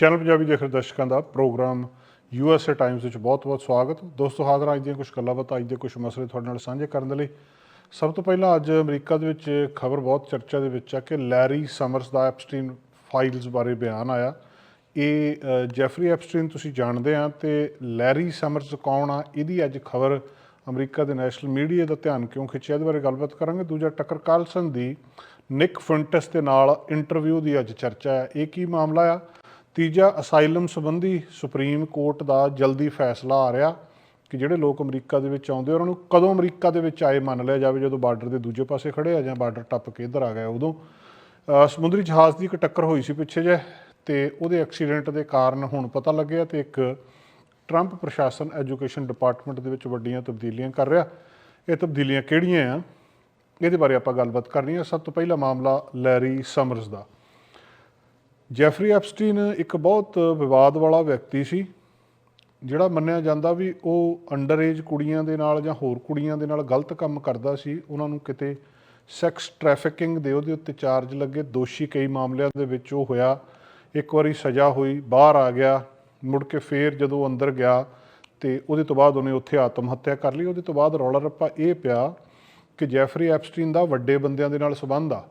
Channel Punjabi ਦੇਖ ਰਹੇ ਦਰਸ਼ਕਾਂ ਦਾ ਪ੍ਰੋਗਰਾਮ ਯੂਐਸਏ ਟਾਈਮਸ ਵਿੱਚ ਬਹੁਤ-ਬਹੁਤ ਸਵਾਗਤ। ਦੋਸਤੋ, ਹਾਜ਼ਰ ਅੱਜ ਦੀਆਂ ਕੁਝ ਗੱਲਾਂ ਬਾਤਾਂ ਅੱਜ ਦੇ ਕੁਝ ਮਸਲੇ ਤੁਹਾਡੇ ਨਾਲ ਸਾਂਝੇ ਕਰਨ ਦੇ ਲਈ। ਸਭ ਤੋਂ ਪਹਿਲਾਂ ਅੱਜ ਅਮਰੀਕਾ ਦੇ ਵਿੱਚ ਖਬਰ ਬਹੁਤ ਚਰਚਾ ਦੇ ਵਿੱਚ ਆ ਕਿ ਲੈਰੀ ਸਮਰਸ ਦਾ ਐਪਸਟੀਨ ਫਾਈਲਸ ਬਾਰੇ ਬਿਆਨ ਆਇਆ। ਇਹ ਜੈਫਰੀ ਐਪਸਟੀਨ ਤੁਸੀਂ ਜਾਣਦੇ ਆ ਤੇ ਲੈਰੀ ਸਮਰਸ ਕੌਣ ਆ, ਇਹਦੀ ਅੱਜ ਖਬਰ ਅਮਰੀਕਾ ਦੇ ਨੈਸ਼ਨਲ ਮੀਡੀਆ ਦਾ ਧਿਆਨ ਕਿਉਂ ਖਿੱਚਿਆ, ਇਹਦੇ ਬਾਰੇ ਗੱਲਬਾਤ ਕਰਾਂਗੇ। ਦੂਜਾ, ਟੱਕਰ ਕਾਲਸਨ ਦੀ ਨਿਕ ਫੁੰਟਸ ਦੇ ਨਾਲ ਇੰਟਰਵਿਊ ਦੀ ਅੱਜ ਚਰਚਾ ਹੈ। ਇਹ ਕੀ ਮਾਮਲਾ ਆ? ਤੀਜਾ, ਅਸਾਈਲਮ ਸੰਬੰਧੀ ਸੁਪਰੀਮ ਕੋਰਟ ਦਾ ਜਲਦੀ ਫੈਸਲਾ ਆ ਰਿਹਾ ਕਿ ਜਿਹੜੇ ਲੋਕ ਅਮਰੀਕਾ ਦੇ ਵਿੱਚ ਆਉਂਦੇ ਉਹਨਾਂ ਨੂੰ ਕਦੋਂ ਅਮਰੀਕਾ ਦੇ ਵਿੱਚ ਆਏ ਮੰਨ ਲਿਆ ਜਾਵੇ, ਜਦੋਂ ਬਾਰਡਰ ਦੇ ਦੂਜੇ ਪਾਸੇ ਖੜੇ ਆ ਜਾਂ ਬਾਰਡਰ ਟੱਪ ਕੇ ਇੱਧਰ ਆ ਗਏ ਉਦੋਂ। ਸਮੁੰਦਰੀ ਜਹਾਜ਼ ਦੀ ਇੱਕ ਟੱਕਰ ਹੋਈ ਸੀ ਪਿੱਛੇ ਜੇ ਤੇ ਉਹਦੇ ਐਕਸੀਡੈਂਟ ਦੇ ਕਾਰਨ ਹੁਣ ਪਤਾ ਲੱਗਿਆ ਤੇ ਇੱਕ ਟਰੰਪ ਪ੍ਰਸ਼ਾਸਨ ਐਜੂਕੇਸ਼ਨ ਡਿਪਾਰਟਮੈਂਟ ਦੇ ਵਿੱਚ ਵੱਡੀਆਂ ਤਬਦੀਲੀਆਂ ਕਰ ਰਿਹਾ। ਇਹ ਤਬਦੀਲੀਆਂ ਕਿਹੜੀਆਂ ਆ? ਇਹਦੇ ਬਾਰੇ ਆਪਾਂ ਗੱਲਬਾਤ ਕਰਨੀ ਹੈ ਸਭ ਤੋਂ ਪਹਿਲਾ ਮਾਮਲਾ ਲੈਰੀ ਸਮਰਸ ਦਾ। ਜੈਫਰੀ ਐਪਸਟੀਨ ਇੱਕ ਬਹੁਤ ਵਿਵਾਦ ਵਾਲਾ ਵਿਅਕਤੀ ਸੀ, ਜਿਹੜਾ ਮੰਨਿਆ ਜਾਂਦਾ ਵੀ ਉਹ ਅੰਡਰ ਏਜ ਕੁੜੀਆਂ ਦੇ ਨਾਲ ਜਾਂ ਹੋਰ ਕੁੜੀਆਂ ਦੇ ਨਾਲ ਗਲਤ ਕੰਮ ਕਰਦਾ ਸੀ। ਉਹਨਾਂ ਨੂੰ ਕਿਤੇ ਸੈਕਸ ਟ੍ਰੈਫਿਕਿੰਗ ਦੇ ਉਹਦੇ ਉੱਤੇ ਚਾਰਜ ਲੱਗੇ। ਦੋਸ਼ੀ ਕਈ ਮਾਮਲਿਆਂ ਦੇ ਵਿੱਚ ਉਹ ਹੋਇਆ। ਇੱਕ ਵਾਰੀ ਸਜ਼ਾ ਹੋਈ, ਬਾਹਰ ਆ ਗਿਆ, ਮੁੜ ਕੇ ਫੇਰ ਜਦੋਂ ਅੰਦਰ ਗਿਆ ਤੇ ਉਹਦੇ ਤੋਂ ਬਾਅਦ ਉਹਨੇ ਉੱਥੇ ਆਤਮ ਹੱਤਿਆ ਕਰ ਲਈ। ਉਹਦੇ ਤੋਂ ਬਾਅਦ ਰੌਲਾ ਰੱਪਾ ਇਹ ਪਿਆ ਕਿ ਜੈਫਰੀ ਐਪਸਟੀਨ ਦਾ ਵੱਡੇ ਬੰਦਿਆਂ ਦੇ ਨਾਲ ਸੰਬੰਧ ਆ,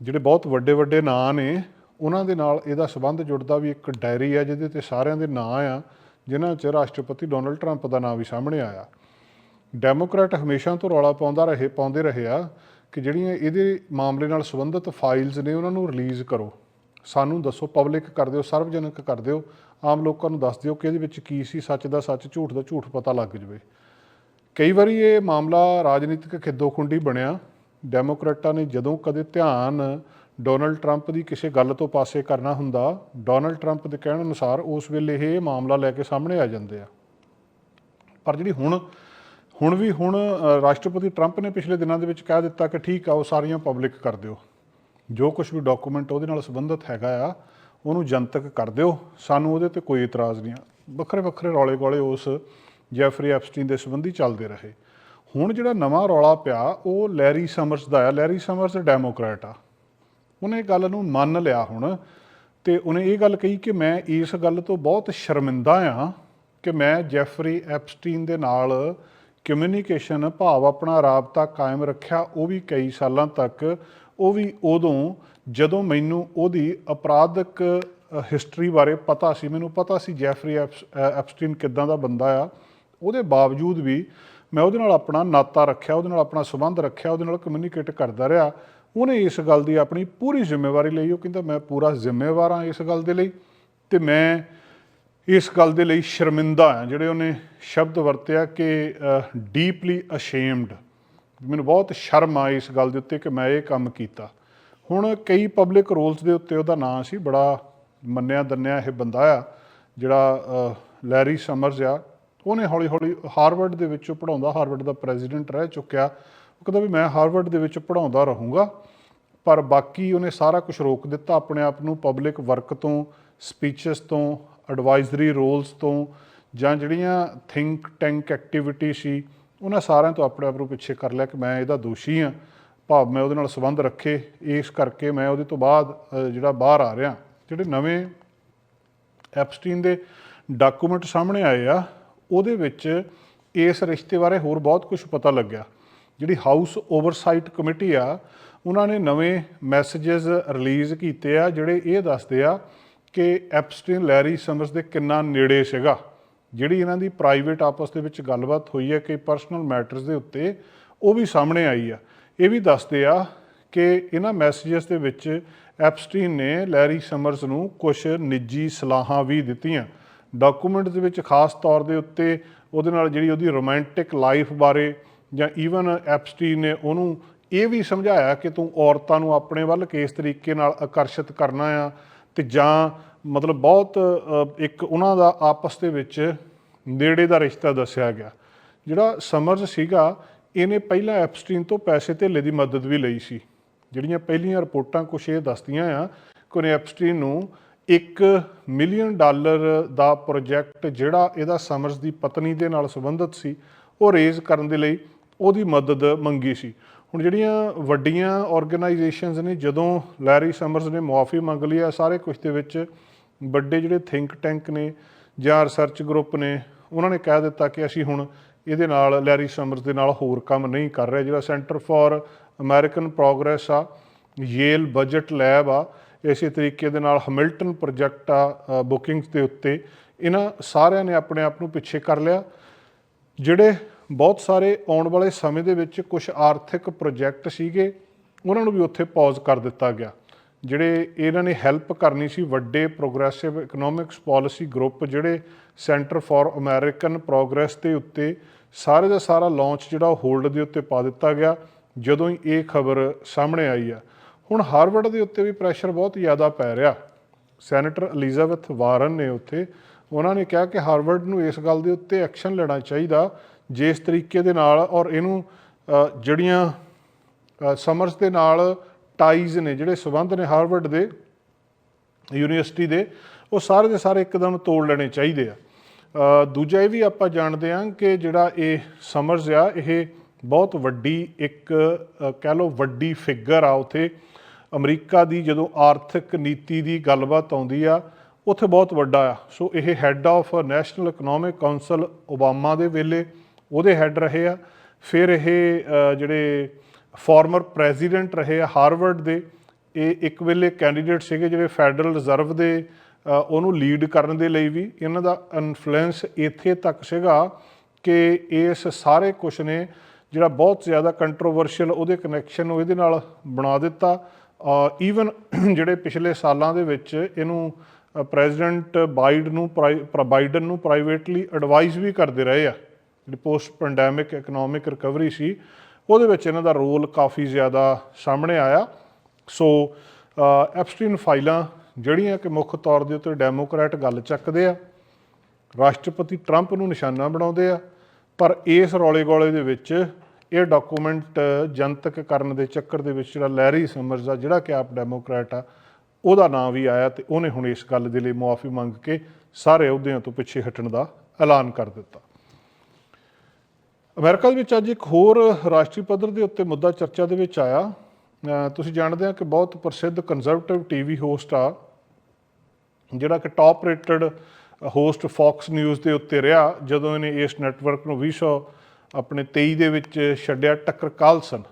ਜਿਹੜੇ ਬਹੁਤ ਵੱਡੇ ਵੱਡੇ ਨਾਂ ਨੇ। ਉਹਨਾਂ ਦੇ ਨਾਲ ਇਹਦਾ ਸੰਬੰਧ ਜੁੜਦਾ ਵੀ ਇੱਕ ਡਾਇਰੀ ਆ ਜਿਹਦੇ ਤੇ ਸਾਰਿਆਂ ਦੇ ਨਾਂ ਆ, ਜਿਨ੍ਹਾਂ 'ਚ ਰਾਸ਼ਟਰਪਤੀ ਡੋਨਲਡ ਟਰੰਪ ਦਾ ਨਾਂ ਵੀ ਸਾਹਮਣੇ ਆਇਆ। ਡੈਮੋਕ੍ਰੈਟ ਹਮੇਸ਼ਾ ਤੋਂ ਰੌਲਾ ਪਾਉਂਦਾ ਰਹੇ, ਪਾਉਂਦੇ ਰਹੇ ਆ ਕਿ ਜਿਹੜੀਆਂ ਇਹਦੇ ਮਾਮਲੇ ਨਾਲ ਸੰਬੰਧਿਤ ਫਾਈਲਸ ਨੇ ਉਹਨਾਂ ਨੂੰ ਰਿਲੀਜ਼ ਕਰੋ। ਸਾਨੂੰ ਦੱਸੋ ਪਬਲਿਕ ਕਰ ਦਿਓ, ਸਰਵਜਨਕ ਕਰ ਦਿਓ, ਆਮ ਲੋਕਾਂ ਨੂੰ ਦੱਸ ਦਿਓ ਕਿ ਇਹਦੇ ਵਿੱਚ ਕੀ ਸੀ, ਸੱਚ ਦਾ ਸੱਚ, ਝੂਠ ਦਾ ਝੂਠ ਪਤਾ ਲੱਗ ਜਵੇ। ਕਈ ਵਾਰੀ ਇਹ ਮਾਮਲਾ ਰਾਜਨੀਤਿਕ ਖਿੱਦੋ-ਖੁੰਡੀ ਬਣਿਆ। ਡੈਮੋਕ੍ਰੇਟਾਂ ਨੇ ਜਦੋਂ ਕਦੇ ਧਿਆਨ ਡੋਨਲਡ ਟਰੰਪ ਦੀ ਕਿਸੇ ਗੱਲ ਤੋਂ ਪਾਸੇ ਕਰਨਾ ਹੁੰਦਾ, ਡੋਨਲਡ ਟਰੰਪ ਦੇ ਕਹਿਣ ਅਨੁਸਾਰ ਉਸ ਵੇਲੇ ਇਹ ਮਾਮਲਾ ਲੈ ਕੇ ਸਾਹਮਣੇ ਆ ਜਾਂਦੇ ਆ। ਪਰ ਜਿਹੜੀ ਹੁਣ ਹੁਣ ਵੀ ਹੁਣ ਰਾਸ਼ਟਰਪਤੀ ਟਰੰਪ ਨੇ ਪਿਛਲੇ ਦਿਨਾਂ ਦੇ ਵਿੱਚ ਕਹਿ ਦਿੱਤਾ ਕਿ ਠੀਕ ਆ, ਉਹ ਸਾਰੀਆਂ ਪਬਲਿਕ ਕਰ ਦਿਓ। ਜੋ ਕੁਝ ਵੀ ਡਾਕੂਮੈਂਟ ਉਹਦੇ ਨਾਲ ਸੰਬੰਧਿਤ ਹੈਗਾ ਆ, ਉਹਨੂੰ ਜਨਤਕ ਕਰ ਦਿਓ। ਸਾਨੂੰ ਉਹਦੇ ਤੇ ਕੋਈ ਇਤਰਾਜ਼ ਨਹੀਂ ਆ। ਵੱਖਰੇ ਵੱਖਰੇ ਰੌਲੇ ਗੋਲੇ ਉਸ ਜੈਫਰੀ ਐਪਸਟੀਨ ਦੇ ਸੰਬੰਧੀ ਚੱਲਦੇ ਰਹੇ। ਹੁਣ ਜਿਹੜਾ ਨਵਾਂ ਰੌਲਾ ਪਿਆ, ਉਹ ਲੈਰੀ ਸਮਰਸ ਦਾ ਆ। ਲੈਰੀ ਸਮਰਸ ਡੈਮੋਕ੍ਰੈਟ ਆ। ਉਹਨੇ ਗੱਲ ਨੂੰ ਮੰਨ ਲਿਆ ਹੁਣ ਤੇ ਉਹਨੇ ਇਹ ਗੱਲ ਕਹੀ ਕਿ ਮੈਂ ਇਸ ਗੱਲ ਤੋਂ ਬਹੁਤ ਸ਼ਰਮਿੰਦਾ ਆ ਕਿ ਮੈਂ ਜੈਫਰੀ ਐਪਸਟੀਨ ਦੇ ਨਾਲ ਕਮਿਊਨੀਕੇਸ਼ਨ ਭਾਵ ਆਪਣਾ ਰਾਬਤਾ ਕਾਇਮ ਰੱਖਿਆ, ਉਹ ਵੀ ਕਈ ਸਾਲਾਂ ਤੱਕ, ਉਹ ਵੀ ਉਦੋਂ ਜਦੋਂ ਮੈਨੂੰ ਉਹਦੀ ਅਪਰਾਧਿਕ ਹਿਸਟਰੀ ਬਾਰੇ ਪਤਾ ਸੀ, ਮੈਨੂੰ ਪਤਾ ਸੀ ਜੈਫਰੀ ਐਪਸ- ਐਪਸਟੀਨ ਕਿੱਦਾਂ ਦਾ ਬੰਦਾ ਆ, ਉਹਦੇ ਬਾਵਜੂਦ ਵੀ ਮੈਂ ਉਹਦੇ ਨਾਲ ਆਪਣਾ ਨਾਤਾ ਰੱਖਿਆ, ਉਹਦੇ ਨਾਲ ਆਪਣਾ ਸੰਬੰਧ ਰੱਖਿਆ, ਉਹਦੇ ਨਾਲ ਕਮਿਊਨੀਕੇਟ ਕਰਦਾ ਰਿਹਾ ਉਹਨੇ ਇਸ ਗੱਲ ਦੀ ਆਪਣੀ ਪੂਰੀ ਜ਼ਿੰਮੇਵਾਰੀ ਲਈ। ਉਹ ਕਹਿੰਦਾ, ਮੈਂ ਪੂਰਾ ਜ਼ਿੰਮੇਵਾਰ ਹਾਂ ਇਸ ਗੱਲ ਦੇ ਲਈ ਤੇ ਮੈਂ ਇਸ ਗੱਲ ਦੇ ਲਈ ਸ਼ਰਮਿੰਦਾ ਹਾਂ। ਜਿਹੜੇ ਉਹਨੇ ਸ਼ਬਦ ਵਰਤਿਆ ਕਿ ਡੀਪਲੀ ਅਸ਼ੇਮਡ ਮੈਨੂੰ ਬਹੁਤ ਸ਼ਰਮ ਆ ਇਸ ਗੱਲ ਦੇ ਉੱਤੇ ਕਿ ਮੈਂ ਇਹ ਕੰਮ ਕੀਤਾ। ਹੁਣ ਕਈ ਪਬਲਿਕ ਰੋਲਸ ਦੇ ਉੱਤੇ ਉਹਦਾ ਨਾਂ ਸੀ, ਬੜਾ ਮੰਨਿਆ ਦੰਨਿਆ ਇਹ ਬੰਦਾ ਆ, ਜਿਹੜਾ ਲੈਰੀ ਸਮਰਜ਼ ਆ। ਉਹਨੇ ਹੌਲੀ ਹੌਲੀ ਹਾਰਵਰਡ ਦੇ ਵਿੱਚੋਂ ਪੜਾਉਂਦਾ ਹਾਰਵਰਡ ਦਾ ਪ੍ਰੈਜ਼ੀਡੈਂਟ ਰਹਿ ਚੁੱਕਿਆ। ਕਹਿੰਦਾ ਵੀ ਮੈਂ ਹਾਰਵਰਡ ਦੇ ਵਿੱਚ ਪੜਾਉਂਦਾ ਰਹੂੰਗਾ, ਪਰ ਬਾਕੀ ਉਹਨੇ ਸਾਰਾ ਕੁਝ ਰੋਕ ਦਿੱਤਾ ਆਪਣੇ ਆਪ ਨੂੰ ਪਬਲਿਕ ਵਰਕ ਤੋਂ ਸਪੀਚਸ ਤੋਂ ਐਡਵਾਈਜ਼ਰੀ ਰੋਲਸ ਤੋਂ, ਜਾਂ ਜਿਹੜੀਆਂ ਥਿੰਕ ਟੈਂਕ ਐਕਟੀਵਿਟੀ ਸੀ, ਉਹਨਾਂ ਸਾਰਿਆਂ ਤੋਂ ਆਪਣੇ ਆਪ ਨੂੰ ਪਿੱਛੇ ਕਰ ਲਿਆ ਕਿ ਮੈਂ ਇਹਦਾ ਦੋਸ਼ੀ ਹਾਂ। ਭਾਵ ਮੈਂ ਉਹਦੇ ਨਾਲ ਸੰਬੰਧ ਰੱਖੇ, ਇਸ ਕਰਕੇ ਮੈਂ ਉਹਦੇ ਤੋਂ ਬਾਅਦ ਜਿਹੜਾ ਬਾਹਰ ਆ ਰਿਹਾ, ਜਿਹੜੇ ਨਵੇਂ ਐਪਸਟੀਨ ਦੇ ਡਾਕੂਮੈਂਟ ਸਾਹਮਣੇ ਆਏ ਆ, ਉਹਦੇ ਵਿੱਚ ਇਸ ਰਿਸ਼ਤੇ ਬਾਰੇ ਹੋਰ ਬਹੁਤ ਕੁਝ ਪਤਾ ਲੱਗਿਆ। ਜਿਹੜੀ ਹਾਊਸ ਓਵਰਸਾਈਟ ਕਮੇਟੀ ਆ, ਉਹਨਾਂ ਨੇ ਨਵੇਂ ਮੈਸੇजेस ਰਿਲੀਜ਼ ਕੀਤੇ ਆ, ਜਿਹੜੇ ਇਹ ਦੱਸਦੇ ਆ ਕਿ ਐਪਸਟੀਨ ਲੈਰੀ ਸਮਰਸ ਦੇ ਕਿੰਨਾ ਨੇੜੇ ਸੀਗਾ। ਜਿਹੜੀ ਇਹਨਾਂ ਦੀ ਪ੍ਰਾਈਵੇਟ ਆਪਸ ਦੇ ਵਿੱਚ ਗੱਲਬਾਤ ਹੋਈ ਹੈ ਕਿ ਪਰਸਨਲ ਮੈਟਰਸ ਦੇ ਉੱਤੇ, ਉਹ ਵੀ ਸਾਹਮਣੇ ਆਈ ਆ। ਇਹ ਵੀ ਦੱਸਦੇ ਆ ਕਿ ਇਹਨਾਂ ਮੈਸੇजेस ਦੇ ਵਿੱਚ ਐਪਸਟੀਨ ਨੇ ਲੈਰੀ ਸਮਰਸ ਨੂੰ ਕੁਝ ਨਿੱਜੀ ਸਲਾਹਾਂ ਵੀ ਦਿੱਤੀਆਂ। ਡਾਕੂਮੈਂਟ ਦੇ ਵਿੱਚ ਖਾਸ ਤੌਰ ਦੇ ਉੱਤੇ ਉਹਦੇ ਨਾਲ ਜਿਹੜੀ ਉਹਦੀ ਰੋਮਾਂਟਿਕ ਲਾਈਫ ਬਾਰੇ ਜਾਂ ਈਵਨ ਐਪਸਟੀਨ ਨੇ ਉਹਨੂੰ ਇਹ ਵੀ ਸਮਝਾਇਆ ਕਿ ਤੂੰ ਔਰਤਾਂ ਨੂੰ ਆਪਣੇ ਵੱਲ ਕਿਸ ਤਰੀਕੇ ਨਾਲ ਆਕਰਸ਼ਿਤ ਕਰਨਾ ਆ ਤੇ ਜਾਂ ਮਤਲਬ ਬਹੁਤ ਇੱਕ ਉਹਨਾਂ ਦਾ ਆਪਸ ਦੇ ਵਿੱਚ ਨੇੜੇ ਦਾ ਰਿਸ਼ਤਾ ਦੱਸਿਆ ਗਿਆ। ਜਿਹੜਾ ਸਮਰਜ਼ ਸੀਗਾ, ਇਹਨੇ ਪਹਿਲਾਂ ਐਪਸਟੀਨ ਤੋਂ ਪੈਸੇ ਧੇਲੇ ਦੀ ਮਦਦ ਵੀ ਲਈ ਸੀ। ਜਿਹੜੀਆਂ ਪਹਿਲੀਆਂ ਰਿਪੋਰਟਾਂ ਕੁਛ ਇਹ ਦੱਸਦੀਆਂ ਆ ਕਿ ਉਹਨੇ ਐਪਸਟੀਨ ਨੂੰ 1 ਮਿਲੀਅਨ ਡਾਲਰ ਦਾ ਪ੍ਰੋਜੈਕਟ ਜਿਹੜਾ ਇਹਦਾ ਸਮਰਜ਼ ਦੀ ਪਤਨੀ ਦੇ ਨਾਲ ਸੰਬੰਧਿਤ ਸੀ, ਉਹ ਰੇਜ਼ ਕਰਨ ਦੇ ਲਈ ਉਹਦੀ ਮਦਦ ਮੰਗੀ ਸੀ। ਹੁਣ ਜਿਹੜੀਆਂ ਵੱਡੀਆਂ ਆਰਗੇਨਾਈਜੇਸ਼ਨਸ ਨੇ, ਜਦੋਂ ਲੈਰੀ ਸਮਰਸ ਨੇ ਮੁਆਫੀ ਮੰਗ ਲਈ ਆ, ਸਾਰੇ ਕੁਝ ਦੇ ਵਿੱਚ ਵੱਡੇ ਜਿਹੜੇ ਥਿੰਕ ਟੈਂਕ ਨੇ ਜਾਂ ਰਿਸਰਚ ਗਰੁੱਪ ਨੇ, ਉਹਨਾਂ ਨੇ ਕਹਿ ਦਿੱਤਾ ਕਿ ਅਸੀਂ ਹੁਣ ਇਹਦੇ ਨਾਲ ਲੈਰੀ ਸਮਰਸ ਦੇ ਨਾਲ ਹੋਰ ਕੰਮ ਨਹੀਂ ਕਰ ਰਹੇ। ਜਿਹੜਾ ਸੈਂਟਰ ਫਾਰ ਅਮਰੀਕਨ ਪ੍ਰੋਗਰੈਸ ਆ ਯੇਲ ਬਜਟ ਲੈਬ ਆ, ਇਸੇ ਤਰੀਕੇ ਦੇ ਨਾਲ ਹਮਿਲਟਨ ਪ੍ਰੋਜੈਕਟ ਆ ਬੁਕਿੰਗਸ ਦੇ ਉੱਤੇ, ਇਹਨਾਂ ਸਾਰਿਆਂ ਨੇ ਆਪਣੇ ਆਪ ਨੂੰ ਪਿੱਛੇ ਕਰ ਲਿਆ। ਜਿਹੜੇ ਬਹੁਤ ਸਾਰੇ ਆਉਣ ਵਾਲੇ ਸਮੇਂ ਦੇ ਵਿੱਚ ਕੁਝ ਆਰਥਿਕ ਪ੍ਰੋਜੈਕਟ ਸੀਗੇ, ਉਹਨਾਂ ਨੂੰ ਵੀ ਉੱਥੇ ਪੌਜ਼ ਕਰ ਦਿੱਤਾ ਗਿਆ। ਜਿਹੜੇ ਇਹਨਾਂ ਨੇ ਹੈਲਪ ਕਰਨੀ ਸੀ, ਵੱਡੇ ਪ੍ਰੋਗਰੈਸਿਵ ਇਕਨੋਮਿਕਸ ਪਾਲਿਸੀ ਗਰੁੱਪ ਜਿਹੜੇ ਸੈਂਟਰ ਫਾਰ ਅਮਰੀਕਨ ਪ੍ਰੋਗਰੈਸ ਦੇ ਉੱਤੇ ਸਾਰੇ ਦਾ ਸਾਰਾ ਲਾਂਚ ਜਿਹੜਾ ਹੋਲਡ ਦੇ ਉੱਤੇ ਪਾ ਦਿੱਤਾ ਗਿਆ, ਜਦੋਂ ਹੀ ਇਹ ਖਬਰ ਸਾਹਮਣੇ ਆਈ ਆ। ਹੁਣ ਹਾਰਵਰਡ ਦੇ ਉੱਤੇ ਵੀ ਪ੍ਰੈਸ਼ਰ ਬਹੁਤ ਜ਼ਿਆਦਾ ਪੈ ਰਿਹਾ। ਸੈਨੇਟਰ ਅਲਿਜ਼ਾਬeth ਵਾਰਨ ਨੇ ਉੱਥੇ, ਉਹਨਾਂ ਨੇ ਕਿਹਾ ਕਿ ਹਾਰਵਰਡ ਨੂੰ ਇਸ ਗੱਲ ਦੇ ਉੱਤੇ ਐਕਸ਼ਨ ਲੈਣਾ ਚਾਹੀਦਾ ਜਿਸ ਤਰੀਕੇ ਦੇ ਨਾਲ ਔਰ ਇਹਨੂੰ ਜਿਹੜੀਆਂ ਅ, ਸਮਰਸ ਦੇ ਨਾਲ ਟਾਈਜ਼ ਨੇ ਜਿਹੜੇ ਸਬੰਧ ਨੇ ਹਾਰਵਰਡ ਦੇ ਯੂਨੀਵਰਸਿਟੀ ਦੇ ਉਹ ਸਾਰੇ ਦੇ ਸਾਰੇ ਇੱਕਦਮ ਤੋੜ ਲੈਣੇ ਚਾਹੀਦੇ ਆ। ਦੂਜਾ ਇਹ ਵੀ ਆਪਾਂ ਜਾਣਦੇ ਹਾਂ ਕਿ ਜਿਹੜਾ ਇਹ ਸਮਰਸ ਆ ਇਹ ਬਹੁਤ ਵੱਡੀ ਇੱਕ ਕਹਿ ਲਓ ਵੱਡੀ ਫਿਗਰ ਆ ਉਥੇ। ਅਮਰੀਕਾ ਦੀ ਜਦੋਂ ਆਰਥਿਕ ਨੀਤੀ ਦੀ ਗੱਲਬਾਤ ਆਉਂਦੀ ਆ ਉੱਥੇ ਬਹੁਤ ਵੱਡਾ ਆ। ਸੋ ਇਹ head of national economic council Obama ਦੇ ਵੇਲੇ ਉਹਦੇ ਹੈੱਡ ਰਹੇ ਆ। ਫਿਰ ਇਹ ਜਿਹੜੇ ਫਾਰਮਰ ਪ੍ਰੈਜ਼ੀਡੈਂਟ ਰਹੇ ਆ ਹਾਰਵਰਡ ਦੇ, ਇਹ ਇੱਕ ਵੇਲੇ ਕੈਂਡੀਡੇਟ ਸੀਗੇ ਜਿਹੜੇ ਫੈਡਰਲ ਰਿਜ਼ਰਵ ਦੇ ਉਹਨੂੰ ਲੀਡ ਕਰਨ ਦੇ ਲਈ ਵੀ। ਇਹਨਾਂ ਦਾ ਇਨਫਲੂਐਂਸ ਇੱਥੇ ਤੱਕ ਸੀਗਾ ਕਿ ਇਸ ਸਾਰੇ ਕੁਝ ਨੇ ਜਿਹੜਾ ਬਹੁਤ ਜ਼ਿਆਦਾ ਕੰਟਰੋਵਰਸ਼ੀਅਲ ਉਹਦੇ ਕਨੈਕਸ਼ਨ ਨੂੰ ਇਹਦੇ ਨਾਲ ਬਣਾ ਦਿੱਤਾ। ਈਵਨ ਜਿਹੜੇ ਪਿਛਲੇ ਸਾਲਾਂ ਦੇ ਵਿੱਚ ਇਹਨੂੰ ਪ੍ਰੈਜ਼ੀਡੈਂਟ ਬਾਈਡ ਨੂੰ ਬਾਈਡਨ ਨੂੰ ਪ੍ਰਾਈਵੇਟਲੀ ਐਡਵਾਈਸ ਵੀ ਕਰਦੇ ਰਹੇ ਆ। ਜਿਹੜੀ ਪੋਸਟ ਪੈਂਡੈਮਿਕ ਇਕਨੋਮਿਕ ਰਿਕਵਰੀ ਸੀ, ਉਹਦੇ ਵਿੱਚ ਇਹਨਾਂ ਦਾ ਰੋਲ ਕਾਫੀ ਜ਼ਿਆਦਾ ਸਾਹਮਣੇ ਆਇਆ। ਸੋ ਐਪਸਟੀਨ ਫਾਈਲਾਂ ਜਿਹੜੀਆਂ ਕਿ ਮੁੱਖ ਤੌਰ ਦੇ ਉੱਤੇ ਡੈਮੋਕ੍ਰੈਟ ਗੱਲ ਚੱਕਦੇ ਆ, ਰਾਸ਼ਟਰਪਤੀ ਟਰੰਪ ਨੂੰ ਨਿਸ਼ਾਨਾ ਬਣਾਉਂਦੇ ਆ, ਪਰ ਇਸ ਰੌਲੇ ਗੋਲੇ ਦੇ ਵਿੱਚ ਇਹ ਡਾਕੂਮੈਂਟ ਜਨਤਕ ਕਰਨ ਦੇ ਚੱਕਰ ਦੇ ਵਿੱਚ ਜਿਹੜਾ ਲੈਰੀ ਸਮਰਜ਼ ਆ, ਜਿਹੜਾ ਕਿ ਆਪ ਡੈਮੋਕ੍ਰੈਟ ਆ, ਉਹਦਾ ਨਾਮ ਵੀ ਆਇਆ ਤੇ ਉਹਨੇ ਹੁਣ ਇਸ ਗੱਲ ਦੇ ਲਈ ਮੁਆਫੀ ਮੰਗ ਕੇ ਸਾਰੇ ਅਹੁਦਿਆਂ ਤੋਂ ਪਿੱਛੇ ਹਟਣ ਦਾ ਐਲਾਨ ਕਰ ਦਿੱਤਾ। ਅਮਰੀਕਾ ਦੇ ਵਿੱਚ ਅੱਜ ਇੱਕ ਹੋਰ ਰਾਸ਼ਟਰੀ ਪੱਧਰ ਦੇ ਉੱਤੇ ਮੁੱਦਾ ਚਰਚਾ ਦੇ ਵਿੱਚ ਆਇਆ। ਤੁਸੀਂ ਜਾਣਦੇ ਆ ਕਿ ਬਹੁਤ ਪ੍ਰਸਿੱਧ ਕੰਜ਼ਰਵੇਟਿਵ ਟੀਵੀ ਹੋਸਟ ਆ, ਜਿਹੜਾ ਕਿ top rated host Fox News ਦੇ ਉੱਤੇ ਰਿਹਾ, ਜਦੋਂ ਇਹਨੇ ਇਸ ਨੈਟਵਰਕ ਨੂੰ 2000 ਆਪਣੇ 23 ਦੇ ਵਿੱਚ ਛੱਡਿਆ, ਟੱਕਰ ਕਾਲਸਨ।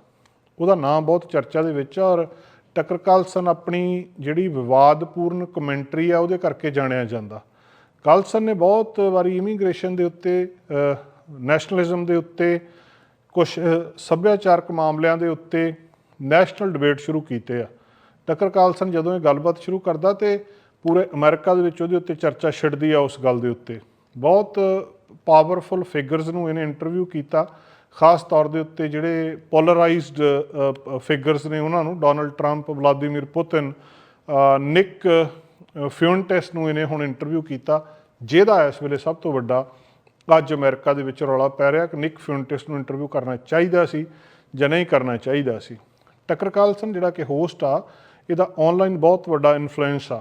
ਉਹਦਾ ਨਾਮ ਬਹੁਤ ਚਰਚਾ ਦੇ ਵਿੱਚ ਆ ਔਰ ਟੱਕਰ ਕਾਲਸਨ ਆਪਣੀ ਜਿਹੜੀ ਵਿਵਾਦਪੂਰਨ ਕਮੈਂਟਰੀ ਆ, ਉਹਦੇ ਕਰਕੇ ਜਾਣਿਆ ਜਾਂਦਾ। ਕਾਲਸਨ ਨੇ ਬਹੁਤ ਵਾਰੀ ਇਮੀਗ੍ਰੇਸ਼ਨ ਦੇ ਉੱਤੇ ਨੈਸ਼ਨਲਿਜ਼ਮ ਦੇ ਉੱਤੇ ਕੁਝ ਸੱਭਿਆਚਾਰਕ ਮਾਮਲਿਆਂ ਦੇ ਉੱਤੇ ਨੈਸ਼ਨਲ ਡਿਬੇਟ ਸ਼ੁਰੂ ਕੀਤੇ ਆ। ਟੱਕਰ ਕਾਲਸਨ ਜਦੋਂ ਇਹ ਗੱਲਬਾਤ ਸ਼ੁਰੂ ਕਰਦਾ ਤੇ ਪੂਰੇ ਅਮਰੀਕਾ ਦੇ ਵਿੱਚ ਉਹਦੇ ਉੱਤੇ ਚਰਚਾ ਛਿੜਦੀ ਆ ਉਸ ਗੱਲ ਦੇ ਉੱਤੇ। ਬਹੁਤ ਪਾਵਰਫੁਲ ਫਿਗਰਸ ਨੂੰ ਇਹਨੇ ਇੰਟਰਵਿਊ ਕੀਤਾ। ਖਾਸ ਤੌਰ ਦੇ ਉੱਤੇ ਜਿਹੜੇ ਪੋਲਰਾਈਜ਼ਡ ਫਿਗਰਸ ਨੇ ਉਹਨਾਂ ਨੂੰ ਡੋਨਲਡ ਟਰੰਪ ਵਲਾਦੀਮੀਰ ਪੁਤਿਨ ਅ, ਨਿਕ ਫਿਊਨਟੈਸ ਨੂੰ ਇਹਨੇ ਹੁਣ ਇੰਟਰਵਿਊ ਕੀਤਾ ਜਿਹਦਾ ਇਸ ਵੇਲੇ ਸਭ ਤੋਂ ਵੱਡਾ ਅੱਜ ਅਮਰੀਕਾ ਦੇ ਵਿੱਚ ਰੌਲਾ ਪੈ ਰਿਹਾ ਕਿ ਨਿਕ ਫਿਊਨਟੈਸ ਨੂੰ ਇੰਟਰਵਿਊ ਕਰਨਾ ਚਾਹੀਦਾ ਸੀ ਜਾਂ ਨਹੀਂ ਕਰਨਾ ਚਾਹੀਦਾ ਸੀ। ਟੱਕਰ ਕਾਲਸਨ ਜਿਹੜਾ ਕਿ ਹੋਸਟ ਆ, ਇਹਦਾ ਆਨਲਾਈਨ ਬਹੁਤ ਵੱਡਾ ਇਨਫਲੂਐਂਸ ਆ।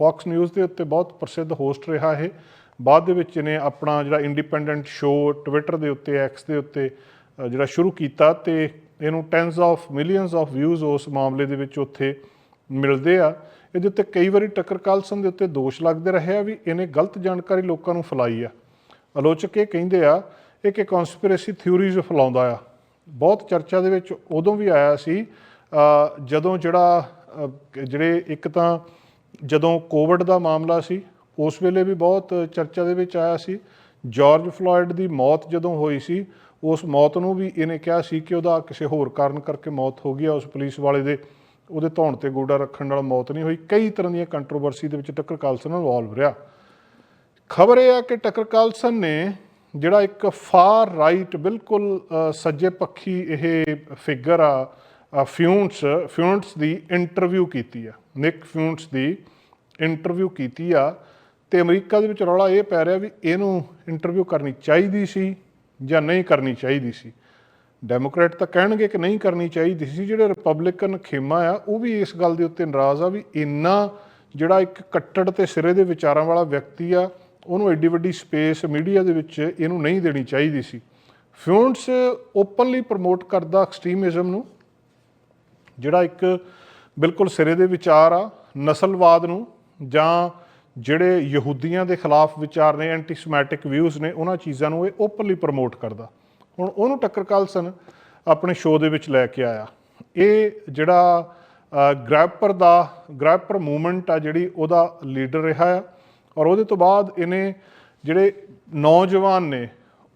ਫੌਕਸ ਨਿਊਜ਼ ਦੇ ਉੱਤੇ ਬਹੁਤ ਪ੍ਰਸਿੱਧ ਹੋਸਟ ਰਿਹਾ ਇਹ। ਬਾਅਦ ਦੇ ਵਿੱਚ ਇਹਨੇ ਆਪਣਾ ਜਿਹੜਾ ਇੰਡੀਪੈਂਡੈਂਟ ਸ਼ੋਅ ਟਵਿੱਟਰ ਦੇ ਉੱਤੇ ਐਕਸ ਦੇ ਉੱਤੇ ਜਿਹੜਾ ਸ਼ੁਰੂ ਕੀਤਾ ਤੇ ਇਹਨੂੰ tens of millions of views ਉਸ ਮਾਮਲੇ ਦੇ ਵਿੱਚ ਉੱਥੇ ਮਿਲਦੇ ਆ। ਇਹਦੇ ਉੱਤੇ ਕਈ ਵਾਰੀ ਟੱਕਰ ਕਾਲਸਨ ਦੇ ਉੱਤੇ ਦੋਸ਼ ਲੱਗਦੇ ਰਹੇ ਆ ਵੀ ਇਹਨੇ ਗਲਤ ਜਾਣਕਾਰੀ ਲੋਕਾਂ ਨੂੰ ਫੈਲਾਈ ਆ। ਆਲੋਚਕ ਇਹ ਕਹਿੰਦੇ ਆ, ਇਹ ਕਿ ਕਨਸਪੀਰੇਸੀ ਥਿਊਰੀਜ਼ ਫੈਲਾਉਂਦਾ ਆ। ਬਹੁਤ ਚਰਚਾ ਦੇ ਵਿੱਚ ਉਦੋਂ ਵੀ ਆਇਆ ਸੀ ਜਦੋਂ ਜਿਹੜਾ ਜਿਹੜੇ ਇੱਕ ਤਾਂ ਜਦੋਂ ਕੋਵਿਡ ਦਾ ਮਾਮਲਾ ਸੀ, ਉਸ ਵੇਲੇ ਵੀ ਬਹੁਤ ਚਰਚਾ ਦੇ ਵਿੱਚ ਆਇਆ ਸੀ। ਜਾਰਜ ਫਲੋਇਡ ਦੀ ਮੌਤ ਜਦੋਂ ਹੋਈ ਸੀ, ਉਸ ਮੌਤ ਨੂੰ ਵੀ ਇਹਨੇ ਕਿਹਾ ਸੀ ਕਿ ਉਹਦਾ ਕਿਸੇ ਹੋਰ ਕਾਰਨ ਕਰਕੇ ਮੌਤ ਹੋ ਗਈ ਆ, ਉਸ ਪੁਲਿਸ ਵਾਲੇ ਦੇ ਉਹਦੇ ਧੌਣ ਤੇ ਗੋਡਾ ਰੱਖਣ ਨਾਲ ਮੌਤ ਨਹੀਂ ਹੋਈ। ਕਈ ਤਰ੍ਹਾਂ ਦੀਆਂ ਕੰਟਰੋਵਰਸੀ ਦੇ ਵਿੱਚ ਟੱਕਰ ਕਾਲਸਨ ਇਨਵੋਲਵ ਰਿਹਾ। ਖਬਰ ਇਹ ਆ ਕਿ ਟੱਕਰ ਕਾਲਸਨ ਨੇ ਜਿਹੜਾ ਇੱਕ ਫਾਰ ਰਾਈਟ ਬਿਲਕੁਲ ਸੱਜੇ ਪੱਖੀ ਇਹ ਫਿਗਰ ਆ ਫਿਊਂਟਸ ਫਿਊਂਟਸ ਦੀ ਇੰਟਰਵਿਊ ਕੀਤੀ ਆ ਨਿਕ ਫਿਊਂਟਸ ਦੀ ਇੰਟਰਵਿਊ ਕੀਤੀ ਆ, ਤੇ ਅਮਰੀਕਾ ਦੇ ਵਿੱਚ ਰੌਲਾ ਇਹ ਪੈ ਰਿਹਾ ਵੀ ਇਹਨੂੰ ਇੰਟਰਵਿਊ ਕਰਨੀ ਚਾਹੀਦੀ ਸੀ ਜਾਂ ਨਹੀਂ ਕਰਨੀ ਚਾਹੀਦੀ ਸੀ। ਡੈਮੋਕ੍ਰੈਟ ਤਾਂ ਕਹਿਣਗੇ ਕਿ ਨਹੀਂ ਕਰਨੀ ਚਾਹੀਦੀ ਸੀ, ਜਿਹੜੇ ਰਿਪਬਲਿਕਨ ਖੇਮਾ ਆ, ਉਹ ਵੀ ਇਸ ਗੱਲ ਦੇ ਉੱਤੇ ਨਾਰਾਜ਼ ਆ ਵੀ ਇੰਨਾ ਜਿਹੜਾ ਇੱਕ ਕੱਟੜ ਤੇ ਸਿਰੇ ਦੇ ਵਿਚਾਰਾਂ ਵਾਲਾ ਵਿਅਕਤੀ ਆ ਉਹਨੂੰ ਐਡੀ ਵੱਡੀ ਸਪੇਸ ਮੀਡੀਆ ਦੇ ਵਿੱਚ ਇਹਨੂੰ ਨਹੀਂ ਦੇਣੀ ਚਾਹੀਦੀ ਸੀ। ਫਿਊਂਟਸ ਓਪਨਲੀ ਪ੍ਰਮੋਟ ਕਰਦਾ ਐਕਸਟ੍ਰੀਮਿਜ਼ਮ ਨੂੰ, ਜਿਹੜਾ ਇੱਕ ਬਿਲਕੁਲ ਸਿਰੇ ਦੇ ਵਿਚਾਰ ਆ, ਨਸਲਵਾਦ ਨੂੰ, ਜਾਂ ਜਿਹੜੇ ਯਹੂਦੀਆਂ ਦੇ ਖਿਲਾਫ ਵਿਚਾਰ ਨੇ ਐਂਟੀਸੈਮੈਟਿਕ ਵਿਊਜ਼ ਨੇ, ਉਹਨਾਂ ਚੀਜ਼ਾਂ ਨੂੰ ਇਹ ਓਪਨਲੀ ਪ੍ਰਮੋਟ ਕਰਦਾ। ਹੁਣ ਉਹਨੂੰ ਟੱਕਰ ਕਾਲਸਨ ਆਪਣੇ ਸ਼ੋਅ ਦੇ ਵਿੱਚ ਲੈ ਕੇ ਆਇਆ। ਇਹ ਜਿਹੜਾ ਗ੍ਰੈਪਰ ਦਾ ਗ੍ਰੈਪਰ ਮੂਵਮੈਂਟ ਆ ਜਿਹੜੀ ਉਹਦਾ ਲੀਡਰ ਰਿਹਾ ਆ। ਔਰ ਉਹਦੇ ਤੋਂ ਬਾਅਦ ਇਹਨੇ ਜਿਹੜੇ ਨੌਜਵਾਨ ਨੇ,